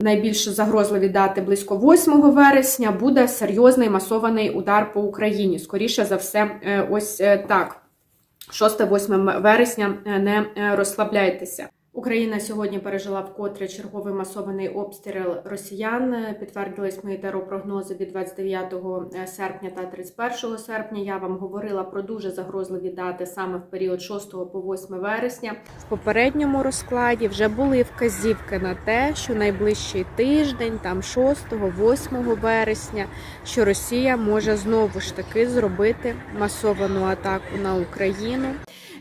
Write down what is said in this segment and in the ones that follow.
найбільш загрозливі дати близько 8 вересня буде серйозний масований удар по Україні. Скоріше за все, е, ось е, так. 6-8 вересня е, не розслабляйтеся. Україна сьогодні пережила вкотре черговий масований обстріл росіян. Е, Підтвердились мої теропрогнози від 29 серпня та 31 серпня. Я вам говорила про дуже загрозливі дати саме в період 6 по 8 вересня. В попередньому розкладі вже були вказівки на те, що найближчий тиждень, там 6-8 вересня, що Росія може знову ж таки зробити масовану атаку на Україну.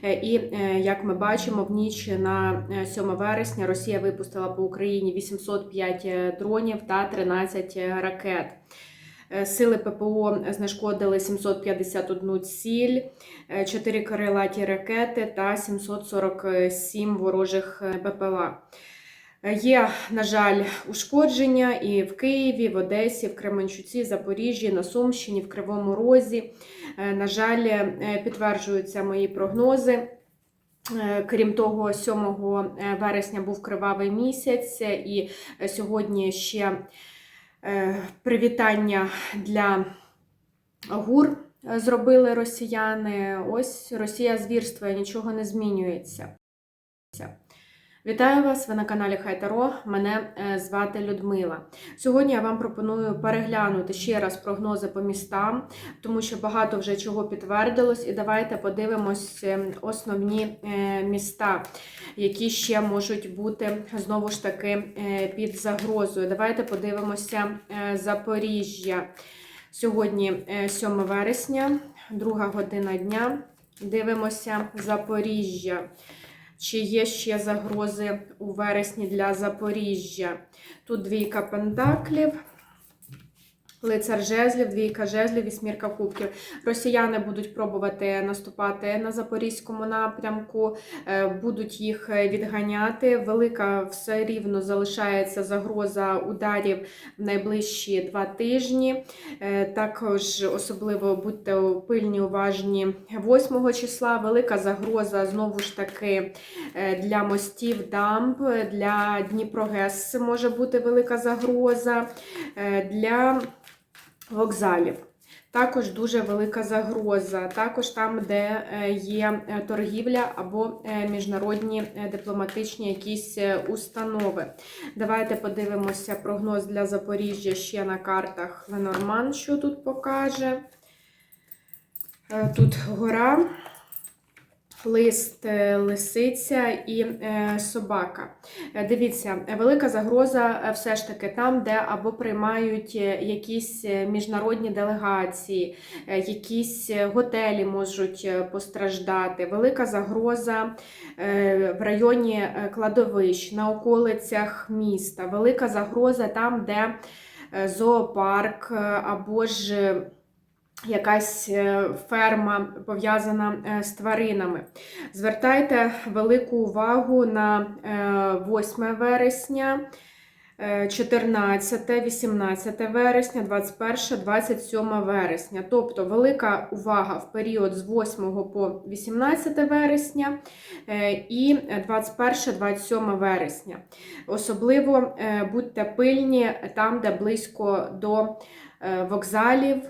Е, І е, як ми бачимо, в ніч на е, 7 вересня Росія випустила по Україні 805 е, дронів та 13 ракет. Е, Сили ППО знешкодили 751 ціль, 4 крилаті ракети та 747 ворожих. БПЛА. Є, на жаль, ушкодження і в Києві, в Одесі, в Кременчуці, Запоріжжі, на Сумщині, в Кривому Розі. Е, На жаль, е, підтверджуються мої прогнози. Е, Крім того, 7 вересня був кривавий місяць, і сьогодні ще привітання для гур зробили росіяни. Ось Росія звірствує, нічого не змінюється. Вітаю вас! Ви на каналі Хайтаро. Мене е, звати Людмила. Сьогодні я вам пропоную переглянути ще раз прогнози по містам, тому що багато вже чого підтвердилось. І давайте подивимось е, основні е, міста, які ще можуть бути знову ж таки під загрозою. Давайте подивимося Запоріжжя. Сьогодні е, 7 вересня, друга година дня. Дивимося Запоріжжя. Чи є ще загрози у вересні для Запоріжжя? Тут двійка пентаклів, лицар жезлів, двійка жезлів, вісьмірка кубків. Росіяни будуть пробувати наступати на запорізькому напрямку, е, будуть їх відганяти. Велика все рівно залишається загроза ударів в найближчі два тижні. Е, Також особливо будьте пильні, уважні 8 числа. Велика загроза знову ж таки е, для мостів дамб, для Дніпрогес може бути велика загроза, е, для вокзалів. Також дуже велика загроза. Також там, де е, є е, торгівля або е, міжнародні дипломатичні якісь установи. Давайте подивимося прогноз для Запоріжжя ще на картах Ленорман, що тут покаже. Тут гора, лист, е, лисиця і е, собака. Е, Дивіться, велика загроза е, все ж таки там, де або приймають якісь міжнародні делегації, якісь готелі можуть постраждати. Велика загроза е, в районі кладовищ, на околицях міста. Велика загроза там, де зоопарк або ж. Якась е, ферма пов'язана е, з тваринами. Звертайте велику увагу на е, 8 вересня, е, 14, 18 вересня, 21, 27 вересня. Тобто велика увага в період з 8 по 18 вересня і 21-27 вересня. Особливо будьте пильні там, де близько до вокзалів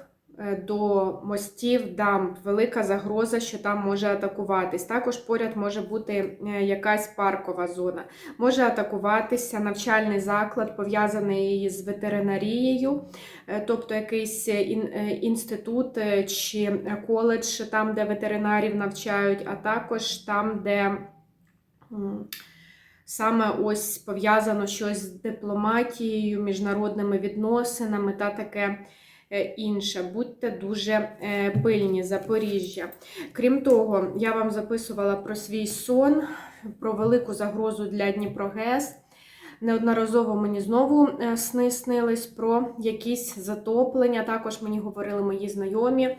до мостів, дамб, велика загроза, що там може атакуватись. Також поряд може бути е, якась паркова зона. Може атакуватися навчальний заклад, пов'язаний з ветеринарією, е, тобто якийсь е, інститут е, чи коледж, там, де ветеринарів навчають, а також там, де. Саме ось пов'язано щось з дипломатією, міжнародними відносинами та таке е, інше. Будьте дуже е, пильні, Запоріжжя. Крім того, я вам записувала про свій сон, про велику загрозу для Дніпрогес. Неодноразово мені знову е, сни снились про якісь затоплення. Також мені говорили мої знайомі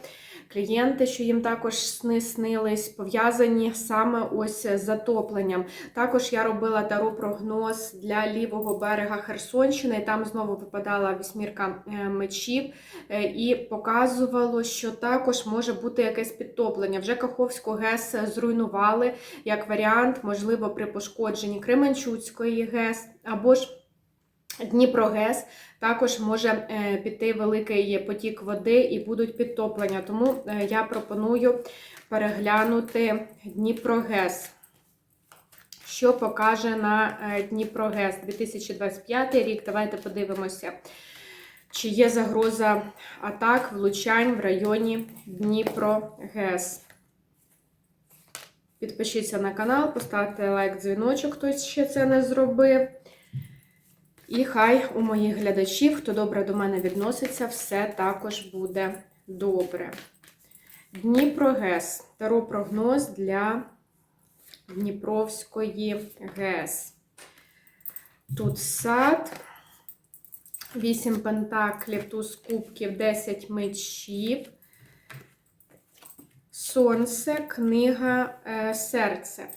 клієнти, що їм також сни снились, пов'язані саме ось з затопленням. Також я робила таро прогноз для лівого берега Херсонщини. і Там знову випадала вісьмірка е, мечів е, і показувало, що також може бути якесь підтоплення. Вже Каховську ГЕС зруйнували як варіант, можливо, при пошкодженні Кременчуцької ГЕС або ж Дніпрогес також може е, піти великий потік води і будуть підтоплення. Тому е, я пропоную переглянути Дніпрогес. Що покаже на е, Дніпрогес 2025 рік? Давайте подивимося, чи є загроза атак, влучань в районі Дніпрогес. Підпишіться на канал, поставте лайк, дзвіночок, хтось ще це не зробив. І хай у моїх глядачів, хто добре до мене відноситься, все також буде добре. Дніпрогес. Таро прогноз для Дніпровської ГЕС. Тут сад, 8 пентаклів, туз кубків, 10 мечів, сонце, книга, е, серце.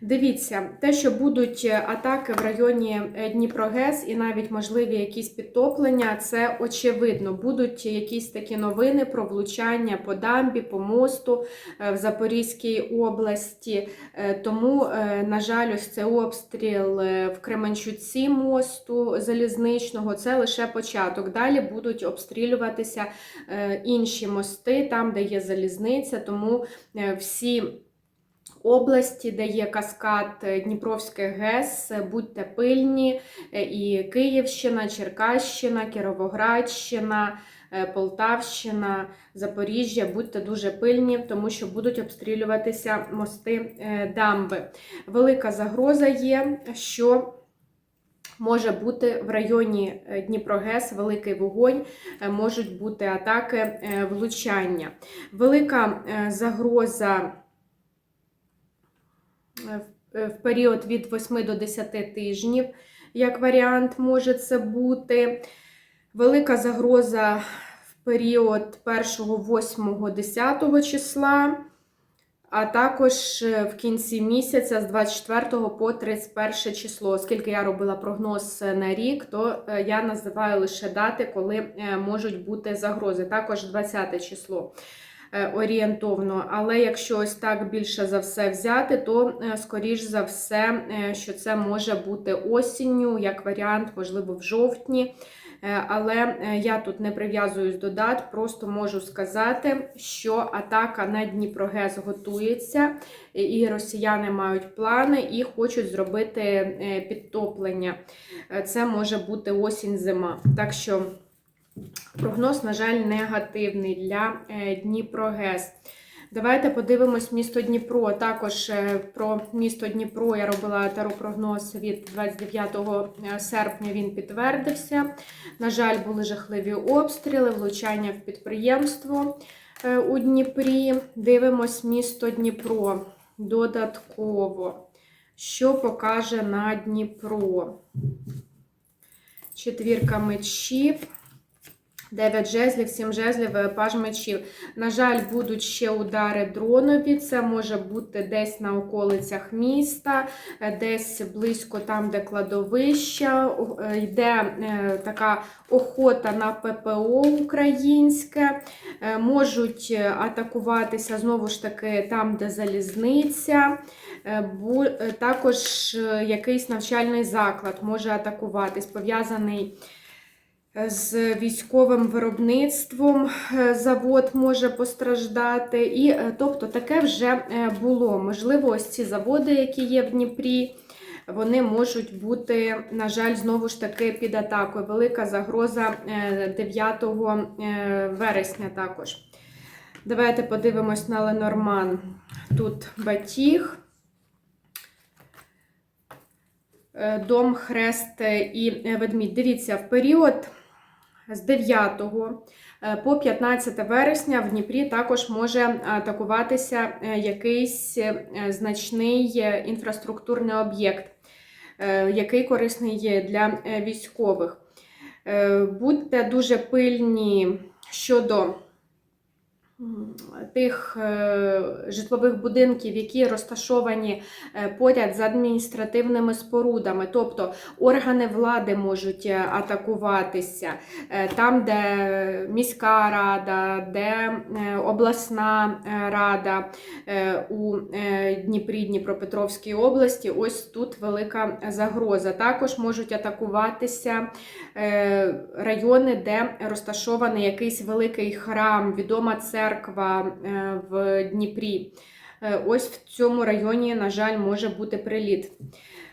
Дивіться, те, що будуть атаки в районі е, Дніпрогес і навіть можливі якісь підтоплення, це очевидно. Будуть якісь такі новини про влучання по дамбі, по мосту е, в Запорізькій області. Е, Тому, е, на жаль, ось це обстріл е, в Кременчуці мосту залізничного це лише початок. Далі будуть обстрілюватися е, інші мости, там, де є залізниця, тому е, всі області, де є каскад е, Дніпровський ГЕС, будьте пильні, е, і Київщина, Черкащина, Кіровоградщина, е, Полтавщина, Запоріжжя, будьте дуже пильні, тому що будуть обстрілюватися мости дамби. Велика загроза є, що Може бути в районі Дніпрогес великий вогонь, можуть бути атаки, влучання. Велика загроза в- е, період від 8 до 10 тижнів, як варіант, може це бути. Велика загроза в період 1, 8, 10 числа, а також е, в кінці місяця з 24 по 31 число. Оскільки я робила прогноз е, на рік, то я називаю лише дати, коли можуть бути загрози. Також 20 число орієнтовно. Але якщо ось так більше за все взяти, то е, скоріш за все, е, що це може бути осінню, як варіант, можливо, в жовтні. Е, Але е, я тут не прив'язуюсь до дат, просто можу сказати, що атака на Дніпрогес готується, і- росіяни мають плани і хочуть зробити е, підтоплення. Е, Це може бути осінь-зима. Так що прогноз, на жаль, негативний для е, Дніпрогес. Давайте подивимось місто Дніпро. Також е, про місто Дніпро я робила таропрогноз від 29 серпня. Він підтвердився. На жаль, були жахливі обстріли, влучання в підприємство е, у Дніпрі. Дивимось місто Дніпро додатково. Що покаже на Дніпро? Четвірка мечів. 9 жезлів, 7 жезлів, е, паж мечів. На жаль, будуть ще удари дронові. Це може бути десь на околицях міста, е, десь близько там, де кладовища. Е, Йде така охота на ППО українське. Можуть атакуватися знову ж таки там, де залізниця. Також якийсь навчальний заклад може атакуватись, пов'язаний з військовим виробництвом е, завод може постраждати. І, е, тобто, таке вже е, було. Можливо, ось ці заводи, які є в Дніпрі, вони можуть бути, на жаль, знову ж таки під атакою. Велика загроза е, 9 е, вересня також. Давайте подивимось на Ленорман. Тут батіг. Дом, хрест і ведмідь. Дивіться, в період з 9 е, по 15 вересня в Дніпрі також може атакуватися е, якийсь е, значний інфраструктурний об'єкт, який корисний є для військових. Будьте дуже пильні щодо тих е, житлових будинків, які розташовані е, поряд з адміністративними спорудами, тобто органи влади можуть е, атакуватися, там, де міська рада, де обласна рада у Дніпрі, Дніпропетровській області, ось тут велика загроза. Також можуть атакуватися райони, де розташований якийсь великий храм, відома церква е, в Дніпрі. Е, Ось в цьому районі, на жаль, може бути приліт.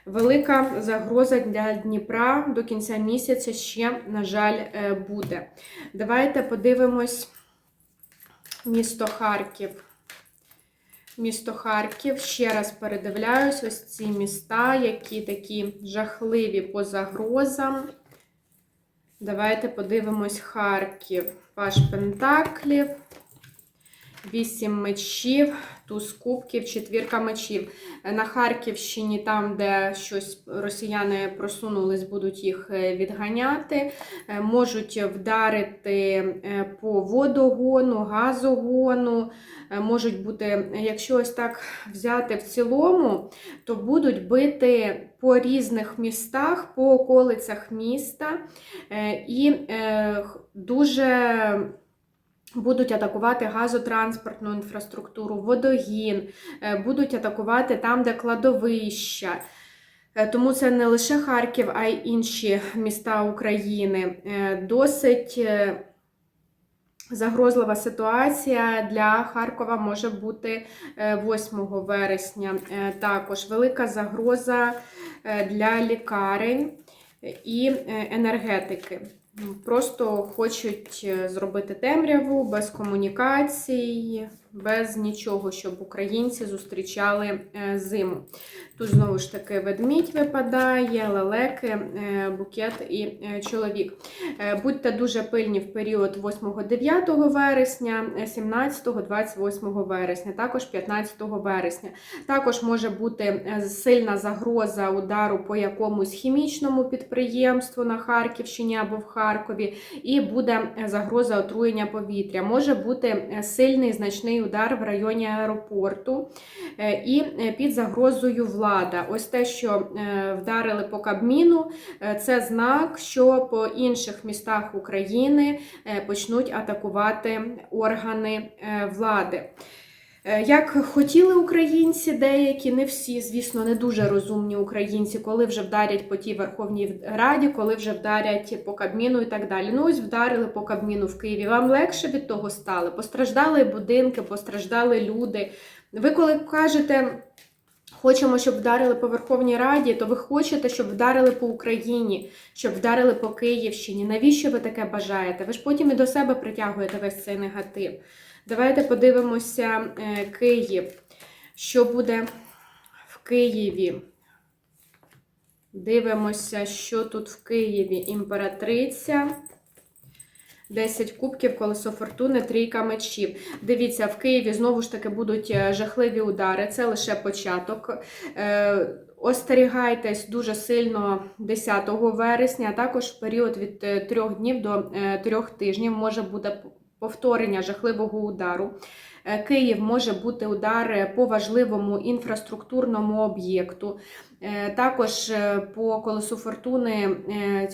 Велика загроза для Дніпра до кінця місяця ще, на жаль, е, буде. Давайте подивимось місто Харків. Місто Харків. Ще раз передивляюсь ось ці міста, які такі жахливі по загрозам. Давайте подивимось Харків. Паш Пентаклів, вісім мечів, туз кубків, четвірка мечів. На Харківщині, там, де щось росіяни просунулись, будуть їх е, відганяти, е, можуть вдарити е, по водогону, газогону. Можуть бути, якщо ось так взяти в цілому, то будуть бити по різних містах, по околицях міста. І дуже будуть атакувати газотранспортну інфраструктуру, водогін, е, будуть атакувати там, де кладовища. Е, Тому це не лише Харків, а й інші міста України. Е, Досить загрозлива ситуація для Харкова може бути е, 8 вересня. Також велика загроза для лікарень і енергетики. Просто хочуть е, зробити темряву без комунікацій, без нічого, щоб українці зустрічали е, зиму. Тут знову ж таки ведмідь випадає, лелеки, е, букет і е, чоловік. Будьте дуже пильні в період 8-9 вересня, 17-28 вересня, також 15 вересня. Також може бути сильна загроза удару по якомусь хімічному підприємству на Харківщині або в Харкові, і буде загроза отруєння повітря. Може бути сильний значний удар в районі аеропорту е, і е, під загрозою влада. Ось те, що е, вдарили по Кабміну, це знак, що по інших містах України почнуть атакувати органи влади. Е, Як хотіли українці, деякі, не всі, звісно, не дуже розумні українці, коли вже вдарять по тій Верховній Раді, коли вже вдарять по Кабміну і так далі. Ну ось вдарили по Кабміну в Києві. Вам легше від того стало? Постраждали будинки, постраждали люди. Ви коли кажете. Хочемо, щоб вдарили по Верховній Раді, то ви хочете, щоб вдарили по Україні, щоб вдарили по Київщині. Навіщо ви таке бажаєте? Ви ж потім і до себе притягуєте весь цей негатив. Давайте подивимося е, Київ. Що буде в Києві? Дивимося, що тут в Києві. Імператриця. 10 кубків, колесо фортуни, трійка мечів. Дивіться, в Києві знову ж таки будуть е, жахливі удари. Це лише початок. Е, Остерігайтесь дуже сильно 10 вересня, а також в період від 3 днів до 3 тижнів може бути повторення жахливого удару. Е, Київ може бути удар е, по важливому інфраструктурному об'єкту. Е, Також по колесу фортуни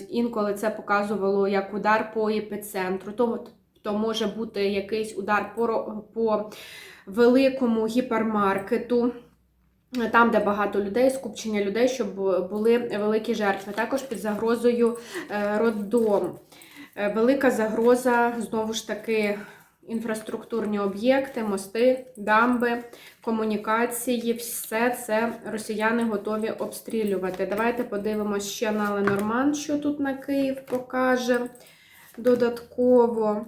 інколи це показувало як удар по епіцентру. То, то може бути якийсь удар по, великому гіпермаркету. Там, де багато людей, скупчення людей, щоб були великі жертви. Також під загрозою роддом. Е, Велика загроза, знову ж таки, інфраструктурні об'єкти, мости, дамби, комунікації, все це росіяни готові обстрілювати. Давайте подивимося ще на Ленорман, що тут на Київ покаже додатково.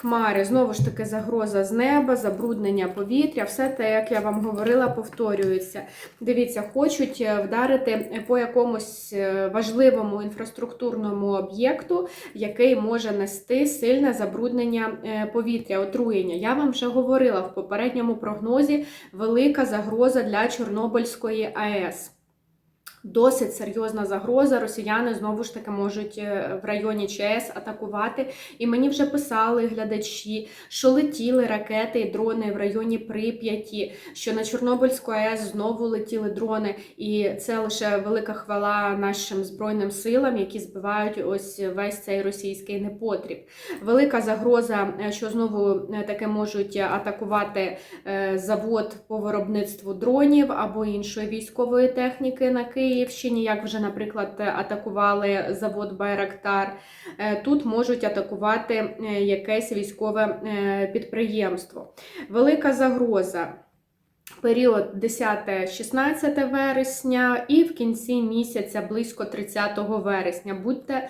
Хмари, знову ж таки, загроза з неба, забруднення повітря, все те, як я вам говорила, повторюється. Дивіться, хочуть е, вдарити по якомусь е, важливому інфраструктурному об'єкту, який може нести сильне забруднення е, повітря, отруєння. Я вам вже говорила в попередньому прогнозі велика загроза для Чорнобильської АЕС. Досить серйозна загроза. Росіяни знову ж таки можуть е, в районі ЧАЕС атакувати. І мені вже писали глядачі, що летіли ракети і дрони в районі Прип'яті, що на Чорнобильську АЕС знову летіли дрони. І це лише велика хвала нашим збройним силам, які збивають ось весь цей російський непотріб. Велика загроза, е, що знову е, таки можуть атакувати завод по виробництву дронів або іншої військової техніки на Київ. Київщині, як вже, наприклад, атакували завод Байрактар. Е, тут можуть атакувати е, якесь військове е, підприємство. Велика загроза. Період 10-16 вересня і в кінці місяця близько 30 вересня. Будьте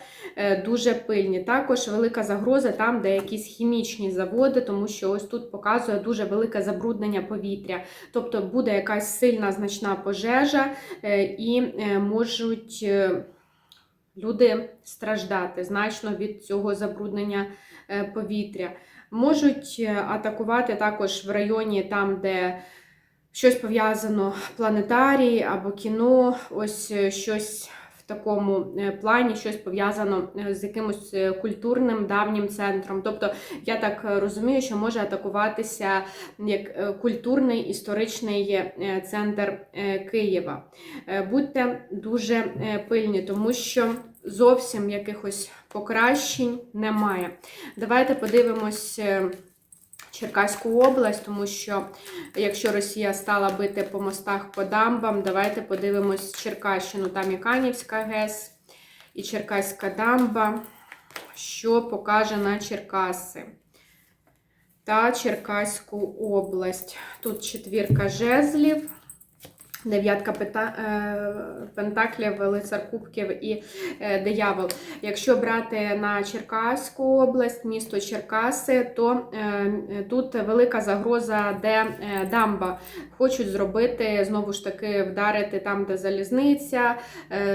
дуже пильні. Також велика загроза там, де якісь хімічні заводи, тому що ось тут показує дуже велике забруднення повітря. Тобто буде якась сильна значна пожежа і можуть люди страждати значно від цього забруднення повітря. Можуть атакувати також в районі там, де щось пов'язано планетарій або кіно, ось е, щось в такому е, плані, щось пов'язано е, з якимось культурним давнім центром. Тобто, я так розумію, що може атакуватися як культурний історичний центр Києва. Будьте дуже пильні, тому що. Зовсім якихось покращень немає. Давайте подивимось Черкаську область, тому що якщо Росія стала бити по мостах по дамбам, давайте подивимось Черкащину. Там і Канівська ГЕС, і Черкаська дамба, що покаже на Черкаси та Черкаську область. Тут четвірка жезлів. Дев'ятка е, пентаклів, лицар кубків і е, диявол. Якщо брати на Черкаську область, місто Черкаси, то е, тут велика загроза, де дамба. Хочуть зробити, знову ж таки, вдарити там, де залізниця,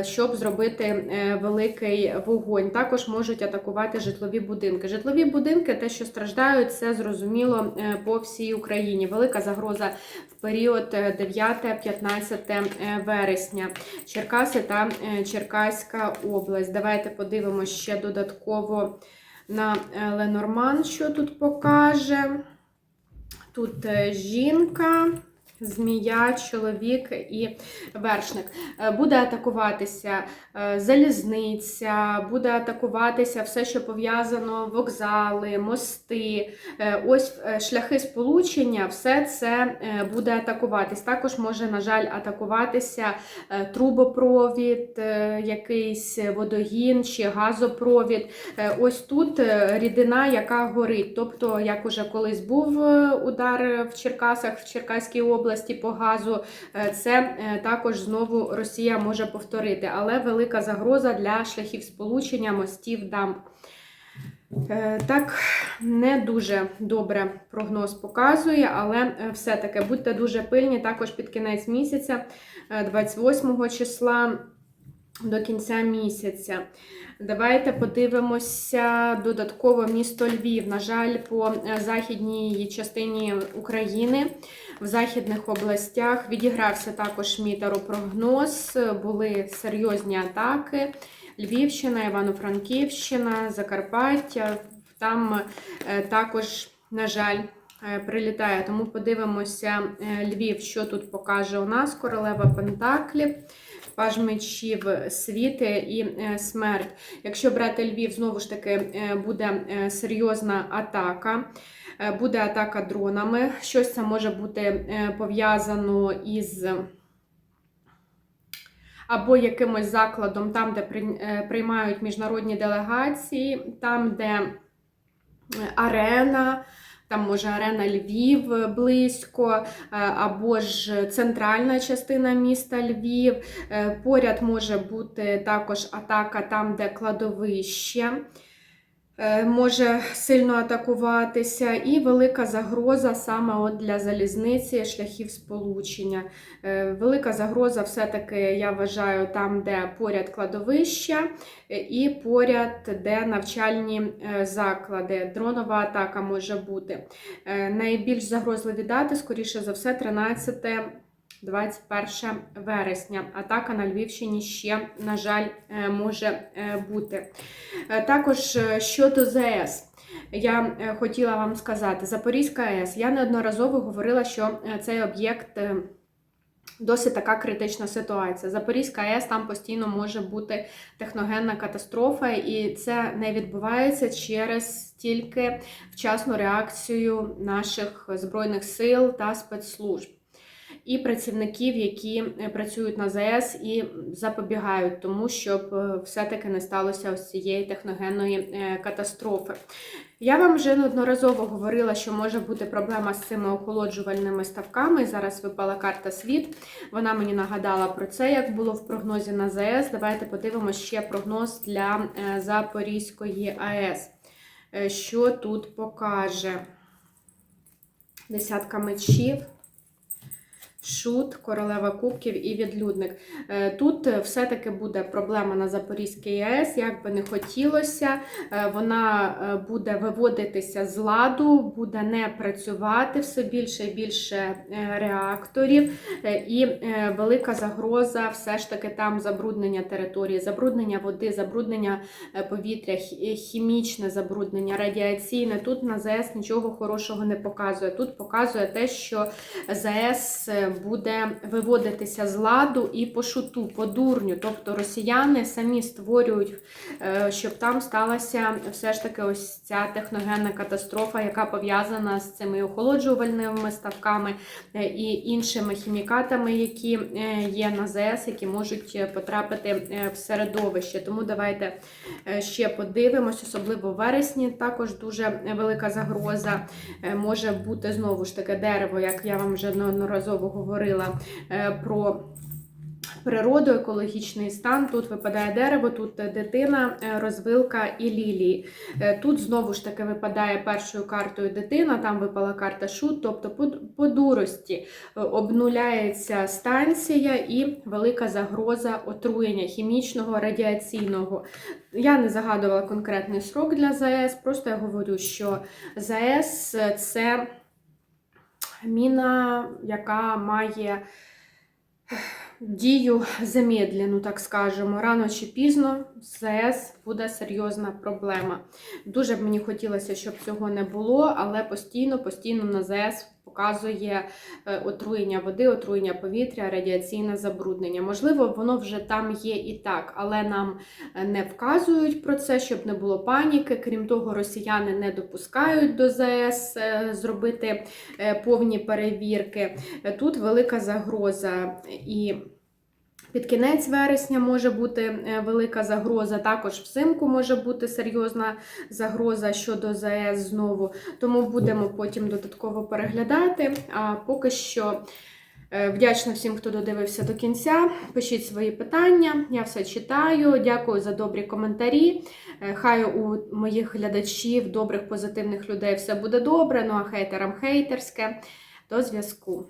щоб зробити великий вогонь. Також можуть атакувати житлові будинки. Житлові будинки, те, що страждають, це зрозуміло по всій Україні. Велика загроза в період 9-15. 15 е, вересня. Черкаси та е, Черкаська область. Давайте подивимося ще додатково на е, Ленорман, що тут покаже. Тут жінка змія, чоловік і вершник. Е, буде атакуватися е, залізниця, буде атакуватися все, що пов'язано, вокзали, мости, е, ось шляхи сполучення, все це буде атакуватись. Також може, на жаль, атакуватися трубопровід, якийсь водогін чи газопровід. Ось тут рідина, яка горить. Тобто, як уже колись був удар в Черкасах, в Черкаській області області по газу. Е, це е, також знову Росія може повторити, але велика загроза для шляхів сполучення мостів дамб. Е, так, не дуже добре прогноз показує, але все-таки будьте дуже пильні, також під кінець місяця, 28 числа до кінця місяця. Давайте подивимося додатково місто Львів. На жаль, по західній частині України в західних областях. Відігрався також мій таропрогноз, були серйозні атаки. Львівщина, Івано-Франківщина, Закарпаття. Там е, також, на жаль, е, прилітає. Тому подивимося е, Львів, що тут покаже у нас королева Пентаклів. Паж мечів, світи і смерть. Якщо брати Львів, знову ж таки буде серйозна атака. Е, буде атака дронами. Щось це може бути е, пов'язано із або якимось закладом, там, де е, приймають міжнародні делегації, там, де арена. Там може арена Львів близько, або ж центральна частина міста Львів. Поряд може бути також атака там, де кладовище. Е, може сильно атакуватися, і велика загроза саме от для залізниці шляхів сполучення. Е, велика загроза, все-таки, я вважаю, там, де поряд кладовища, е, і поряд, де навчальні заклади. Дронова атака може бути. Найбільш загрозливі дати, скоріше за все, 13 21 вересня. Атака на Львівщині ще, на жаль, е, може е, бути. Е, Також щодо ЗС. Я хотіла вам сказати, Запорізька АЕС. Я неодноразово говорила, що цей об'єкт досить така критична ситуація. Запорізька АЕС там постійно може бути техногенна катастрофа, і це не відбувається через тільки вчасну реакцію наших збройних сил та спецслужб. І працівників, які е, працюють на ЗАЕС і запобігають тому, щоб е, все-таки не сталося ось цієї техногенної е, катастрофи. Я вам вже неодноразово говорила, що може бути проблема з цими охолоджувальними ставками. Зараз випала карта світ. Вона мені нагадала про це, як було в прогнозі на ЗАЕС. Давайте подивимося ще прогноз для Запорізької АЕС. Що тут покаже? Десятка мечів. Шут, королева кубків і відлюдник. Е, Тут е, все-таки буде проблема на Запорізькій АЕС, як би не хотілося. Е, Вона буде виводитися з ладу, буде не працювати все більше і більше реакторів. І велика загроза все ж таки там забруднення території, забруднення води, забруднення повітря, хімічне забруднення, радіаційне. Тут на ЗАЕС нічого хорошого не показує. Тут показує те, що ЗАЕС буде виводитися з ладу і по шуту, по дурню. Тобто росіяни самі створюють, е, щоб там сталася все ж таки ось ця техногенна катастрофа, яка пов'язана з цими охолоджувальними ставками е, і іншими хімікатами, які е, є на ЗАЕС, які можуть потрапити в середовище. Тому давайте ще подивимось, особливо в вересні також дуже велика загроза. Може бути знову ж таки дерево, як я вам вже неодноразово говорила е, про. Природу, екологічний стан. Тут випадає дерево, тут дитина, е, розвилка і лілії. Е, Тут знову ж таки випадає першою картою дитина, там випала карта шут, тобто по, дурості обнуляється станція і велика загроза отруєння хімічного, радіаційного. Я не загадувала конкретний срок для ЗАЕС, просто я говорю, що ЗАЕС це міна, яка має дію замедлену, так скажемо. Рано чи пізно ЗС буде серйозна проблема. Дуже б мені хотілося, щоб цього не було, але постійно, постійно на ЗАЕС показує е, отруєння води, отруєння повітря, радіаційне забруднення. Можливо, воно вже там є і так, але нам е, не вказують про це, щоб не було паніки. Крім того, росіяни не допускають до ЗАЕС е, зробити повні перевірки. Тут велика загроза і. Під кінець вересня може бути е, велика загроза, також взимку може бути серйозна загроза щодо ЗАЕС знову. Тому будемо потім додатково переглядати. А поки що е, вдячна всім, хто додивився до кінця. Пишіть свої питання, я все читаю. Дякую за добрі коментарі. Е, Хай у моїх глядачів, добрих, позитивних людей все буде добре. Ну а хейтерам хейтерське. До зв'язку.